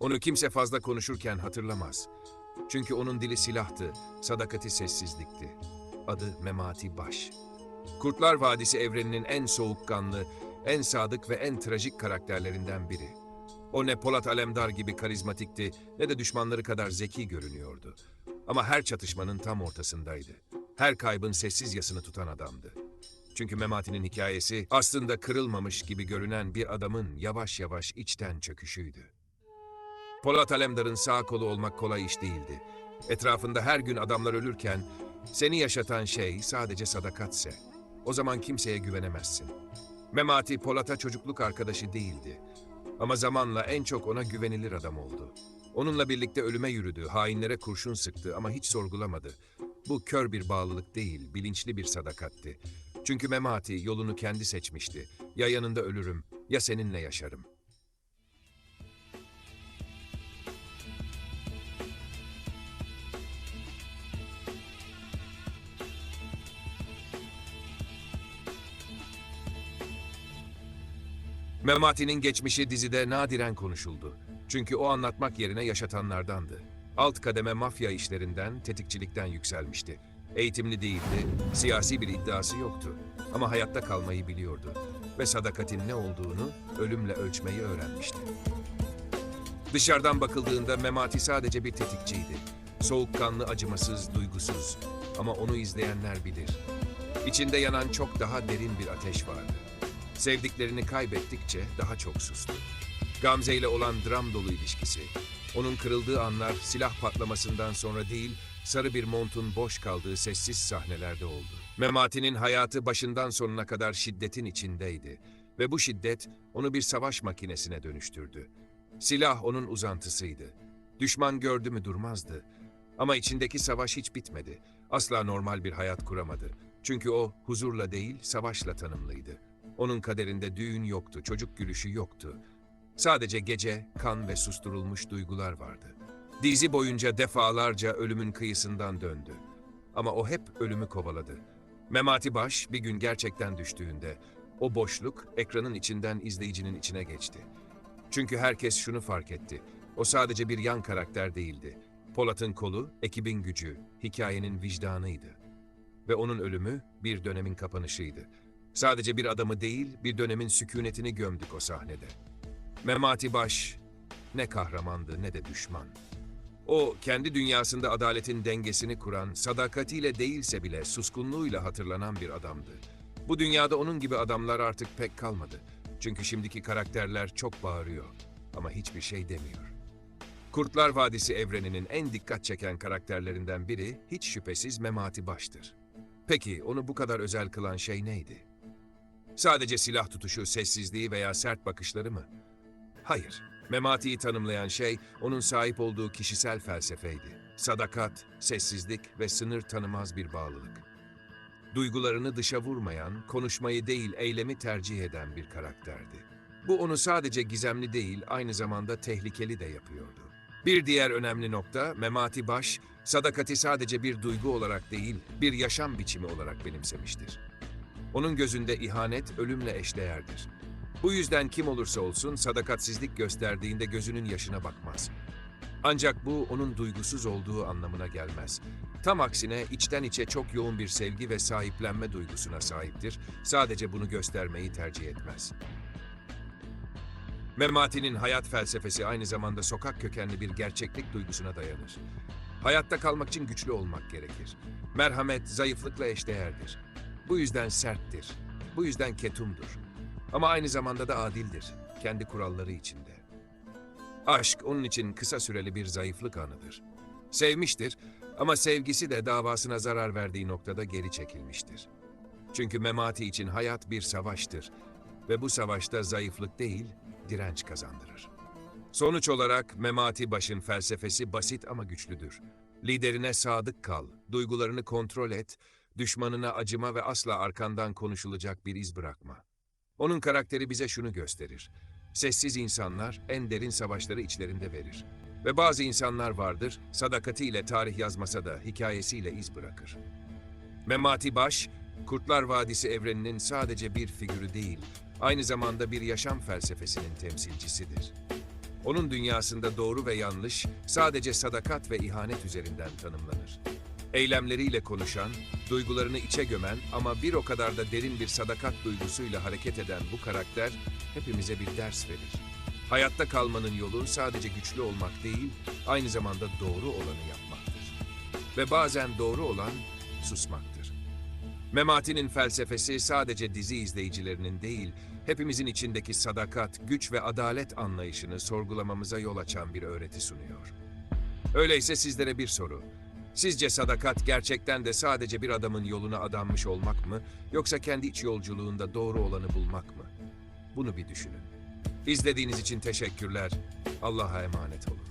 Onu kimse fazla konuşurken hatırlamaz. Çünkü onun dili silahtı, sadakati sessizlikti. Adı Memati Baş. Kurtlar Vadisi evreninin en soğukkanlı, en sadık ve en trajik karakterlerinden biri. O ne Polat Alemdar gibi karizmatikti ne de düşmanları kadar zeki görünüyordu. Ama her çatışmanın tam ortasındaydı. Her kaybın sessiz yasını tutan adamdı. Çünkü Memati'nin hikayesi aslında kırılmamış gibi görünen bir adamın yavaş yavaş içten çöküşüydü. Polat Alemdar'ın sağ kolu olmak kolay iş değildi. Etrafında her gün adamlar ölürken seni yaşatan şey sadece sadakatse. O zaman kimseye güvenemezsin. Memati Polat'a çocukluk arkadaşı değildi. Ama zamanla en çok ona güvenilir adam oldu. Onunla birlikte ölüme yürüdü, hainlere kurşun sıktı ama hiç sorgulamadı. Bu kör bir bağlılık değil, bilinçli bir sadakatti. Çünkü Memati yolunu kendi seçmişti. Ya yanında ölürüm, ya seninle yaşarım. Memati'nin geçmişi dizide nadiren konuşuldu. Çünkü o anlatmak yerine yaşatanlardandı. Alt kademe mafya işlerinden, tetikçilikten yükselmişti. Eğitimli değildi, siyasi bir iddiası yoktu. Ama hayatta kalmayı biliyordu. Ve sadakatin ne olduğunu ölümle ölçmeyi öğrenmişti. Dışarıdan bakıldığında Memati sadece bir tetikçiydi. Soğukkanlı, acımasız, duygusuz. Ama onu izleyenler bilir. İçinde yanan çok daha derin bir ateş vardı. Sevdiklerini kaybettikçe daha çok sustu. Gamze ile olan dram dolu ilişkisi. Onun kırıldığı anlar silah patlamasından sonra değil, sarı bir montun boş kaldığı sessiz sahnelerde oldu. Memati'nin hayatı başından sonuna kadar şiddetin içindeydi. Ve bu şiddet onu bir savaş makinesine dönüştürdü. Silah onun uzantısıydı. Düşman gördü mü durmazdı. Ama içindeki savaş hiç bitmedi. Asla normal bir hayat kuramadı. Çünkü o huzurla değil, savaşla tanımlıydı. Onun kaderinde düğün yoktu, çocuk gülüşü yoktu. Sadece gece, kan ve susturulmuş duygular vardı. Dizi boyunca defalarca ölümün kıyısından döndü. Ama o hep ölümü kovaladı. Memati Baş bir gün gerçekten düştüğünde o boşluk ekranın içinden izleyicinin içine geçti. Çünkü herkes şunu fark etti. O sadece bir yan karakter değildi. Polat'ın kolu, ekibin gücü, hikayenin vicdanıydı. Ve onun ölümü bir dönemin kapanışıydı. Sadece bir adamı değil, bir dönemin sükunetini gömdük o sahnede. Memati Baş ne kahramandı ne de düşman. O kendi dünyasında adaletin dengesini kuran, sadakatiyle değilse bile suskunluğuyla hatırlanan bir adamdı. Bu dünyada onun gibi adamlar artık pek kalmadı. Çünkü şimdiki karakterler çok bağırıyor ama hiçbir şey demiyor. Kurtlar Vadisi evreninin en dikkat çeken karakterlerinden biri hiç şüphesiz Memati Baş'tır. Peki onu bu kadar özel kılan şey neydi? Sadece silah tutuşu, sessizliği veya sert bakışları mı? Hayır. Memati'yi tanımlayan şey onun sahip olduğu kişisel felsefeydi. Sadakat, sessizlik ve sınır tanımaz bir bağlılık. Duygularını dışa vurmayan, konuşmayı değil eylemi tercih eden bir karakterdi. Bu onu sadece gizemli değil, aynı zamanda tehlikeli de yapıyordu. Bir diğer önemli nokta, Memati Baş, sadakati sadece bir duygu olarak değil, bir yaşam biçimi olarak benimsemiştir. Onun gözünde ihanet ölümle eşdeğerdir. Bu yüzden kim olursa olsun sadakatsizlik gösterdiğinde gözünün yaşına bakmaz. Ancak bu onun duygusuz olduğu anlamına gelmez. Tam aksine içten içe çok yoğun bir sevgi ve sahiplenme duygusuna sahiptir. Sadece bunu göstermeyi tercih etmez. Memati'nin hayat felsefesi aynı zamanda sokak kökenli bir gerçeklik duygusuna dayanır. Hayatta kalmak için güçlü olmak gerekir. Merhamet zayıflıkla eşdeğerdir. Bu yüzden serttir. Bu yüzden ketumdur. Ama aynı zamanda da adildir. Kendi kuralları içinde. Aşk onun için kısa süreli bir zayıflık anıdır. Sevmiştir ama sevgisi de davasına zarar verdiği noktada geri çekilmiştir. Çünkü Memati için hayat bir savaştır ve bu savaşta zayıflık değil, direnç kazandırır. Sonuç olarak Memati Baş'ın felsefesi basit ama güçlüdür. Liderine sadık kal, duygularını kontrol et, düşmanına acıma ve asla arkandan konuşulacak bir iz bırakma. Onun karakteri bize şunu gösterir. Sessiz insanlar en derin savaşları içlerinde verir. Ve bazı insanlar vardır, sadakatiyle tarih yazmasa da hikayesiyle iz bırakır. Memati Baş, Kurtlar Vadisi evreninin sadece bir figürü değil, aynı zamanda bir yaşam felsefesinin temsilcisidir. Onun dünyasında doğru ve yanlış sadece sadakat ve ihanet üzerinden tanımlanır. Eylemleriyle konuşan, duygularını içe gömen ama bir o kadar da derin bir sadakat duygusuyla hareket eden bu karakter hepimize bir ders verir. Hayatta kalmanın yolu sadece güçlü olmak değil, aynı zamanda doğru olanı yapmaktır. Ve bazen doğru olan susmaktır. Memati'nin felsefesi sadece dizi izleyicilerinin değil, hepimizin içindeki sadakat, güç ve adalet anlayışını sorgulamamıza yol açan bir öğreti sunuyor. Öyleyse sizlere bir soru. Sizce sadakat gerçekten de sadece bir adamın yoluna adanmış olmak mı, yoksa kendi iç yolculuğunda doğru olanı bulmak mı? Bunu bir düşünün. İzlediğiniz için teşekkürler. Allah'a emanet olun.